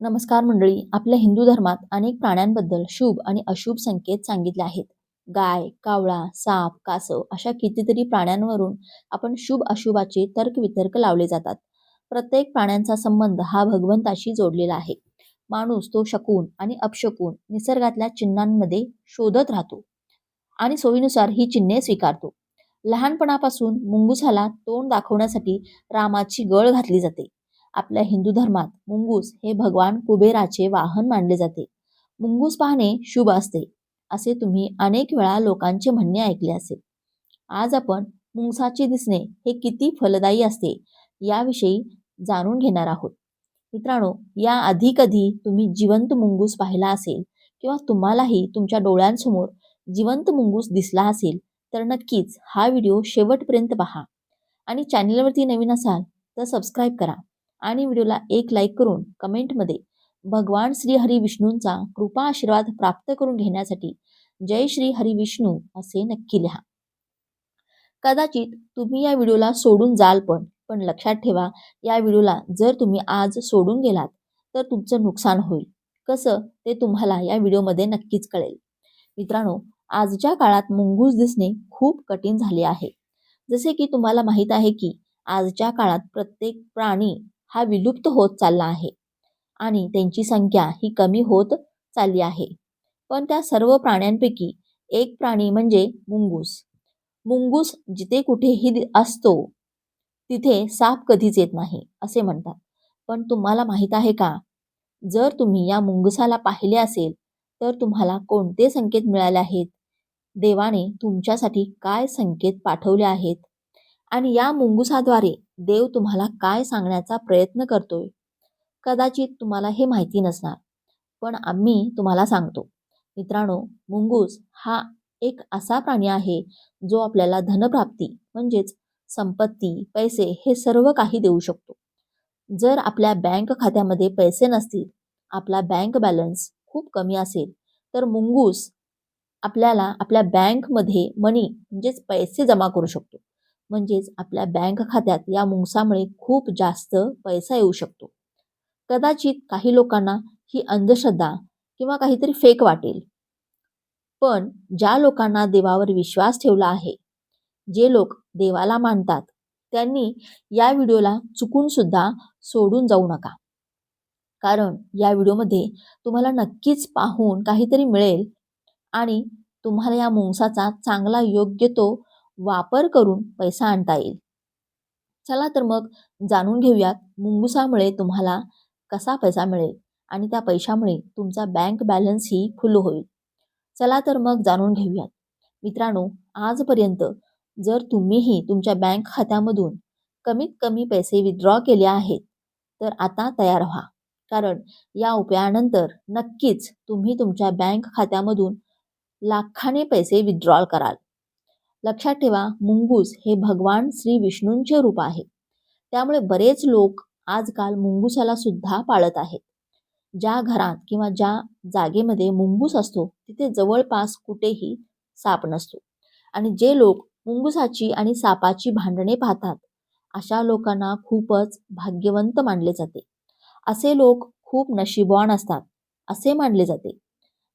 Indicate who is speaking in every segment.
Speaker 1: नमस्कार मंडळी आपल्या हिंदू धर्मात अनेक प्राण्यांबद्दल शुभ आणि अशुभ संकेत सांगितले आहेत. गाय कावळा साप कासव अशा कितीतरी प्राण्यांवरून आपण शुभ अशुभाचे तर्कवितर्क लावले जातात. प्रत्येक प्राण्यांचा संबंध हा भगवंताशी जोडलेला आहे. माणूस तो शकून आणि अपशकून निसर्गातल्या चिन्हांमध्ये शोधत राहतो आणि सोयीनुसार ही चिन्हे स्वीकारतो. लहानपणापासून मुंगुसाला तोंड दाखवण्यासाठी रामाची गळ घातली जाते. आपल्या हिंदू धर्मात मुंगूस हे भगवान कुबेराचे वाहन मानले जाते. मुंगूस पाहणे शुभ असते असे तुम्ही अनेक वेळा लोकांचे म्हणणे ऐकले असेल. आज आपण मुंगसाचे दिसणे हे किती फलदायी असते याविषयी जाणून घेणार आहोत. मित्रांनो या आधी कधी तुम्ही जिवंत मुंगूस पाहिला असेल किंवा तुम्हालाही तुमच्या डोळ्यांसमोर जिवंत मुंगूस दिसला असेल तर नक्कीच हा व्हिडिओ शेवटपर्यंत पहा. आणि चॅनलवरती नवीन असाल तर सबस्क्राईब करा. आणि व्हिडिओला एक लाईक करून कमेंटमध्ये भगवान श्री हरी विष्णूंचा कृपा आशीर्वाद प्राप्त करून घेण्यासाठी जय श्री हरी विष्णू असे नक्की लिहा. कदाचित तुम्ही या व्हिडिओला सोडून जाल पण पण लक्षात ठेवा या व्हिडिओला जर तुम्ही आज सोडून गेलात तर तुमचं नुकसान होईल. कसं? ते तुम्हाला या व्हिडिओमध्ये नक्कीच कळेल. मित्रांनो आजच्या काळात मुंगूस दिसणे खूप कठीण झाले आहे. जसे की तुम्हाला माहीत आहे की आजच्या काळात प्रत्येक प्राणी हा विलुप्त होत चालला आहे. आणि त्यांची संख्या ही कमी होत चालली आहे. पण त्या सर्व प्राण्यांपैकी एक प्राणी म्हणजे मुंगूस. मुंगूस जिथे कुठेही असतो तिथे साप कधीच येत नाही असे म्हणतात. पण तुम्हाला माहीत आहे का? जर तुम्ही या मुंगसाला पाहिले असेल तर तुम्हाला कोणते संकेत मिळाले आहेत? देवाने तुमच्यासाठी काय संकेत पाठवले आहेत? आणि या मुंगुसाद्वारे देव तुम्हाला काय सांगण्याचा प्रयत्न करतोय? कदाचित तुम्हाला हे माहिती नसणार पण आम्ही तुम्हाला सांगतो. मित्रांनो मुंगूस हा एक असा प्राणी आहे जो आपल्याला धनप्राप्ती म्हणजेच संपत्ती पैसे हे सर्व काही देऊ शकतो. जर आपल्या बँक खात्यामध्ये पैसे नसतील आपला बँक बॅलन्स खूप कमी असेल तर मुंगूस आपल्याला आपल्या बँकमध्ये मनी म्हणजेच पैसे जमा करू शकतो. म्हणजेच आपल्या बँक खात्यात या मुंगसामुळे खूप जास्त पैसा येऊ शकतो. कदाचित काही लोकांना ही अंधश्रद्धा किंवा काहीतरी फेक वाटेल. पण ज्या लोकांना देवावर विश्वास ठेवला आहे जे लोक देवाला मानतात त्यांनी या व्हिडिओला चुकून सुद्धा सोडून जाऊ नका. कारण या व्हिडिओमध्ये तुम्हाला नक्कीच पाहून काहीतरी मिळेल आणि तुम्हाला या मुंगसाचा चांगला योग्य तो वापर करून पैसा आणता येईल. चला तर मग जाणून घेऊयात मुंगुसामुळे तुम्हाला कसा पैसा मिळेल आणि त्या पैशामुळे तुमचा बँक बॅलन्सही फुल होईल. चला तर मग जाणून घेऊयात. मित्रांनो आजपर्यंत जर तुम्हीही तुमच्या बँक खात्यामधून कमीत कमी पैसे विड्रॉ केले आहेत तर आता तयार व्हा. कारण या उपायानंतर नक्कीच तुम्ही तुमच्या बँक खात्यामधून लाखाने पैसे विड्रॉल कराल. लक्षात ठेवा मुंगूस हे भगवान श्री विष्णूंचे रूप आहे. त्यामुळे बरेच लोक आजकाल मुंगूसाला सुद्धा पाळत आहेत. ज्या घरात किंवा ज्या जागेमध्ये मुंगूस असतो तिथे जवळपास कुठेही साप नसतो. आणि जे लोक मुंगुसाची आणि सापाची भांडणे पाहतात अशा लोकांना खूपच भाग्यवंत मानले जाते. असे लोक खूप नशीबवान असतात असे मानले जाते.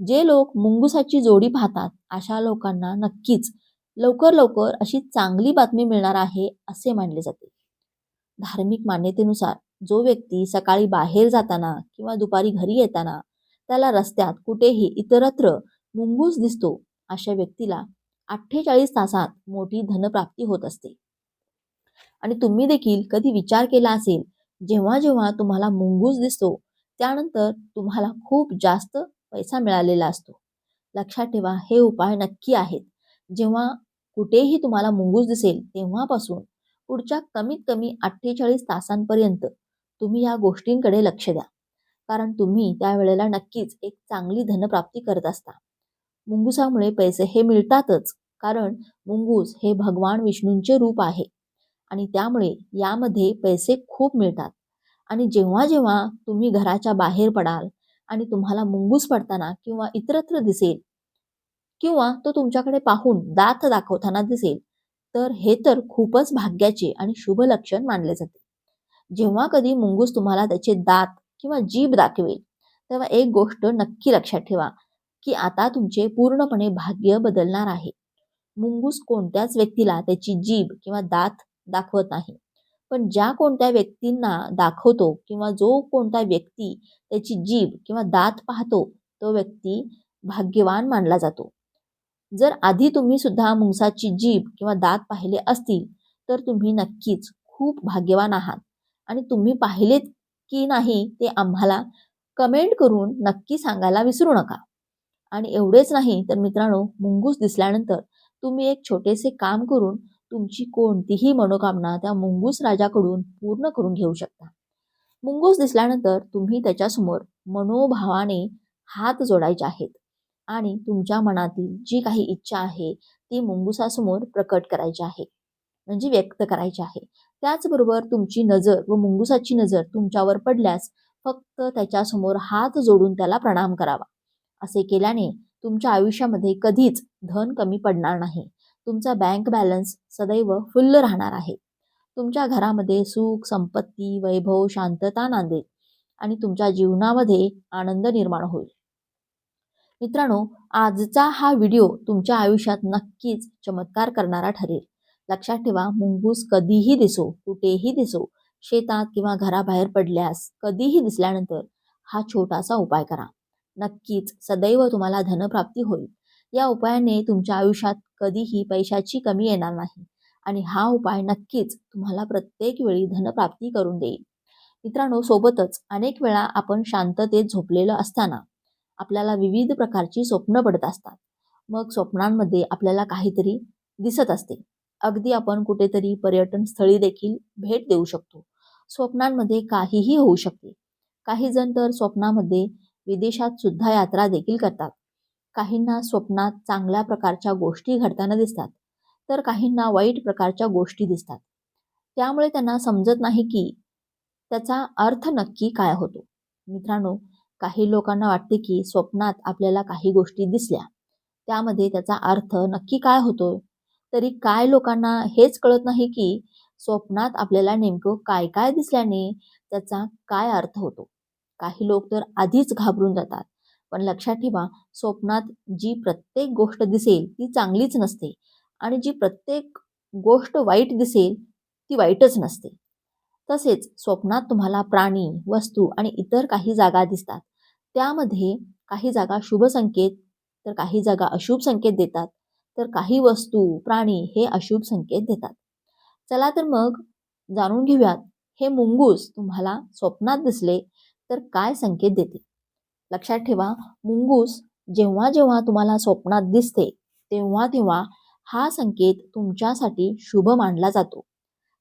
Speaker 1: जे लोक मुंगुसाची जोडी पाहतात अशा लोकांना नक्कीच लवकर लवकर अशी चांगली बातमी मिळणार आहे असे मानले जाते. धार्मिक मान्यतेनुसार जो व्यक्ती सकाळी बाहेर जाताना किंवा दुपारी घरी येताना त्याला रस्त्यात कुठेही इतरत्र मुंगूस दिसतो अशा व्यक्तीला अठ्ठेचाळीस तासात मोठी धनप्राप्ती होत असते. आणि तुम्ही देखील कधी विचार केला असेल जेव्हा जेव्हा तुम्हाला मुंगूस दिसतो त्यानंतर तुम्हाला खूप जास्त पैसा मिळालेला असतो. लक्षात ठेवा हे उपाय नक्की आहेत. जेव्हा कुठेही तुम्हाला मुंगूस दिसेल तेव्हापासून पुढच्या कमीत कमी अठ्ठेचाळीस तासांपर्यंत तुम्ही या गोष्टींकडे लक्ष द्या. कारण तुम्ही त्यावेळेला नक्कीच एक चांगली धनप्राप्ती करत असता. मुंगुसामुळे पैसे हे मिळतातच कारण मुंगूस हे भगवान विष्णूंचे रूप आहे आणि त्यामुळे यामध्ये पैसे खूप मिळतात. आणि जेव्हा जेव्हा तुम्ही घराच्या बाहेर पडाल आणि तुम्हाला मुंगूस पडताना किंवा इतरत्र दिसेल किंवा तो तुमच्याकडे पाहून दात दाखवताना दिसेल तर हे तर खूपच भाग्याचे आणि शुभ लक्षण मानले जाते. जेव्हा कधी मुंगूस तुम्हाला त्याचे दात किंवा जीभ दाखवेल तेव्हा एक गोष्ट नक्की लक्षात ठेवा की आता तुमचे पूर्णपणे भाग्य बदलणार आहे. मुंगूस कोणत्याच व्यक्तीला त्याची जीभ किंवा दात दाखवत नाही पण ज्या कोणत्या व्यक्तींना दाखवतो किंवा जो कोणता व्यक्ती त्याची जीभ किंवा दात पाहतो तो व्यक्ती भाग्यवान मानला जातो. जर आधी तुम्ही सुद्धा मुंगसाची जीभ किंवा दात पाहिले असतील तर तुम्ही नक्कीच खूप भाग्यवान आहात. आणि तुम्ही पाहिलेत की नाही ते आम्हाला कमेंट करून नक्की सांगायला विसरू नका. आणि एवढेच नाही तर मित्रांनो मुंगूस दिसल्यानंतर तुम्ही एक छोटेसे काम करून तुमची कोणतीही मनोकामना त्या मुंगूस राजाकडून पूर्ण करून घेऊ शकता. मुंगूस दिसल्यानंतर तुम्ही त्याच्यासमोर मनोभावाने हात जोडायचे आहेत. आणि तुमच्या मनातील जी काही इच्छा आहे ती मुंगुसासमोर प्रकट करायची आहे. म्हणजे व्यक्त करायची आहे. त्याचबरोबर तुमची नजर व मुंगुसाची नजर तुमच्यावर पडल्यास फक्त त्याच्यासमोर हात जोडून त्याला प्रणाम करावा. असे केल्याने तुमच्या आयुष्यामध्ये कधीच धन कमी पडणार नाही. तुमचा बँक बॅलन्स सदैव फुल्ल राहणार आहे. तुमच्या घरामध्ये सुख संपत्ती वैभव शांतता नांदेल आणि तुमच्या जीवनामध्ये आनंद निर्माण होईल. मित्रांनो आजचा हा व्हिडिओ तुमच्या आयुष्यात नक्कीच चमत्कार करणारा ठरेल. लक्षात ठेवा मुंगूस कधीही दिसो कुठेही दिसो शेतात किंवा घराबाहेर पडल्यास कधीही दिसल्यानंतर हा छोटासा उपाय करा. नक्कीच सदैव तुम्हाला धनप्राप्ती होईल. या उपायाने तुमच्या आयुष्यात कधीही पैशाची कमी येणार नाही आणि हा उपाय नक्कीच तुम्हाला प्रत्येक वेळी धनप्राप्ती करून देईल. मित्रांनो सोबतच अनेक वेळा आपण शांततेत झोपलेलं असताना आपल्याला विविध प्रकारची स्वप्न पडत असतात. मग स्वप्नांमध्ये आपल्याला काहीतरी दिसत असते. अगदी आपण कुठेतरी पर्यटन स्थळी देखील भेट देऊ शकतो. स्वप्नांमध्ये काहीही होऊ शकते. काही जण तर स्वप्नामध्ये विदेशात सुद्धा यात्रा देखील करतात. काहींना स्वप्नात चांगल्या प्रकारच्या गोष्टी घडताना दिसतात. तर काहींना वाईट प्रकारच्या गोष्टी दिसतात. त्यामुळे त्यांना समजत नाही की त्याचा अर्थ नक्की काय होतो. मित्रांनो काही लोकांना वाटते की स्वप्नात आपल्याला काही गोष्टी दिसल्या. त्यामध्ये त्याचा अर्थ नक्की काय होतो? तरी काय लोकांना हेच कळत नाही की स्वप्नात आपल्याला नेमकं काय काय दिसल्याने त्याचा काय अर्थ होतो? काही लोक तर आधीच घाबरून जातात. पण लक्षात ठेवा स्वप्नात जी प्रत्येक गोष्ट दिसेल ती चांगलीच नसते. आणि जी प्रत्येक गोष्ट वाईट दिसेल ती वाईटच नसते. तसेच स्वप्नात तुम्हाला प्राणी वस्तू आणि इतर काही जागा दिसतात. त्यामध्ये काही जागा शुभ संकेत तर काही जागा अशुभ संकेत देतात. तर काही वस्तू प्राणी हे अशुभ संकेत देतात. चला तर मग जाणून घेऊयात हे मुंगूस तुम्हाला स्वप्नात दिसले तर काय संकेत देते? लक्षात ठेवा मुंगूस जेव्हा जेव्हा तुम्हाला स्वप्नात दिसते तेव्हा तेव्हा हा संकेत तुमच्यासाठी शुभ मानला जातो.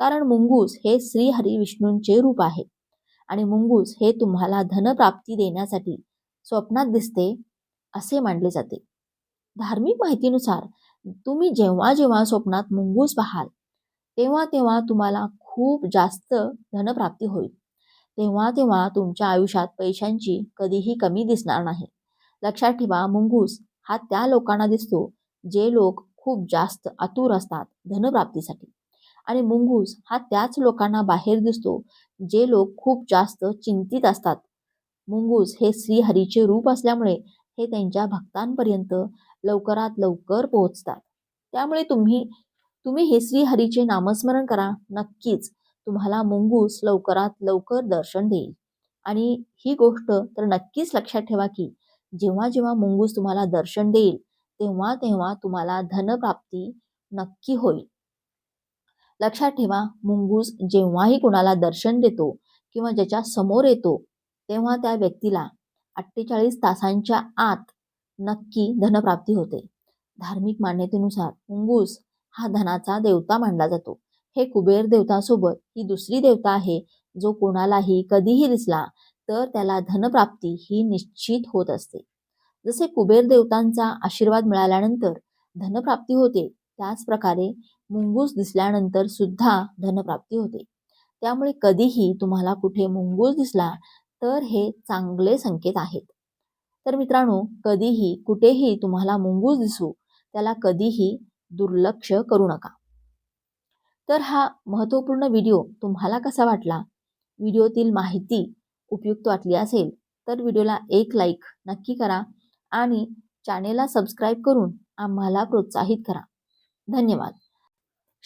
Speaker 1: कारण मुंगूस हे श्री हरी विष्णूंचे रूप आहे. आणि मुंगूस हे तुम्हाला धनप्राप्ती देण्यासाठी स्वप्नात दिसते असे मानले जाते. धार्मिक माहितीनुसार तुम्ही जेव्हा जेव्हा स्वप्नात मुंगूस पाहाल तेव्हा तेव्हा तुम्हाला खूप जास्त धनप्राप्ती होईल. तेव्हा तेव्हा तुमच्या आयुष्यात पैशांची कधीही कमी दिसणार नाही. लक्षात ठेवा मुंगूस हा त्या लोकांना दिसतो जे लोक खूप जास्त आतुर असतात धनप्राप्तीसाठी. आणि मुंगूस हा त्याच लोकांना बाहेर दिसतो जे लोक खूप जास्त चिंतित असतात. मुंगूस हे श्रीहरीचे रूप असल्यामुळे हे त्यांच्या भक्तांपर्यंत लवकरात लवकर पोहोचतात. त्यामुळे तुम्ही तुम्ही हे श्रीहरीचे नामस्मरण करा. नक्कीच तुम्हाला मुंगूस लवकरात लवकर दर्शन देईल. आणि ही गोष्ट तर नक्कीच लक्षात ठेवा की जेव्हा जेव्हा मुंगूस तुम्हाला दर्शन देईल तेव्हा तेव्हा तुम्हाला धनप्राप्ती नक्की होईल. लक्षात ठेवा मुंगूस जेव्हाही कुणाला दर्शन देतो किंवा ज्याच्या समोर येतो तेव्हा त्या व्यक्तीला अठ्ठेचाळीस तासांच्या आत नक्की धनप्राप्ती होते. धार्मिक मान्यतेनुसार मुंगूस हा धनाचा देवता मानला जातो. हे कुबेर देवतासोबत ही दुसरी देवता आहे जो कोणालाही कधीही दिसला तर त्याला धनप्राप्ती ही निश्चित होत असते. जसे कुबेर देवतांचा आशीर्वाद मिळाल्यानंतर धनप्राप्ती होते त्याच प्रकारे मुंगूस दिसल्यानंतर सुद्धा धनप्राप्ती होते. त्यामुळे कधीही तुम्हाला कुठे मुंगूस दिसला तर हे चांगले संकेत आहेत. तर मित्रांनो कधीही कुठेही तुम्हाला मुंगूस दिसू त्याला कधीही दुर्लक्ष करू नका. तर हा महत्त्वपूर्ण व्हिडिओ तुम्हाला कसा वाटला? व्हिडिओतील माहिती उपयुक्त वाटली असेल तर व्हिडिओला एक लाईक नक्की करा आणि चॅनेलला सबस्क्राईब करून आम्हाला प्रोत्साहित करा. धन्यवाद.